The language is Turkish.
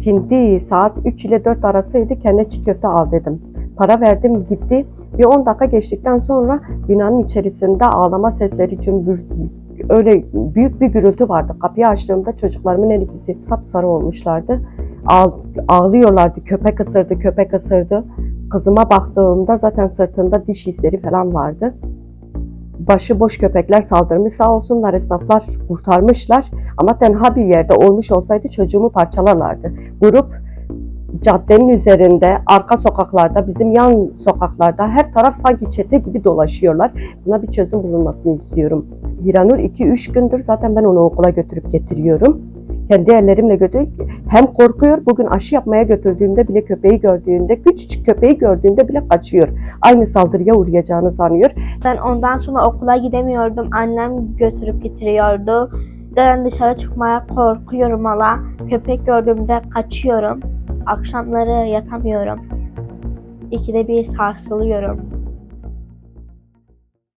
ikindi saat 3 ile 4 arasıydı. Kendine çiğ köfte al dedim. Para verdim gitti. Bir 10 dakika geçtikten sonra binanın içerisinde ağlama sesleri cümbür öyle büyük bir gürültü vardı. Kapıyı açtığımda çocuklarımın her ikisi sapsarı olmuşlardı. Ağ- ağlıyorlardı. Köpek ısırdı, köpek ısırdı. Kızıma baktığımda zaten sırtında diş izleri falan vardı. Başıboş köpekler saldırmış sağ olsunlar esnaflar kurtarmışlar. Ama tenha bir yerde olmuş olsaydı çocuğumu parçalarlardı. Grup caddenin üzerinde, arka sokaklarda, bizim yan sokaklarda her taraf sanki çete gibi dolaşıyorlar. Buna bir çözüm bulunmasını istiyorum. Hiranur 2-3 gündür zaten ben onu okula götürüp getiriyorum. Kendi ellerimle götürüp hem korkuyor bugün aşı yapmaya götürdüğümde bile köpeği gördüğünde küçücük köpeği gördüğünde bile kaçıyor. Aynı saldırıya uğrayacağını sanıyor. Ben ondan sonra okula gidemiyordum. Annem götürüp getiriyordu. Ben dışarı çıkmaya korkuyorum hala. Köpek gördüğümde kaçıyorum. Akşamları yatamıyorum. İkide bir sarsılıyorum.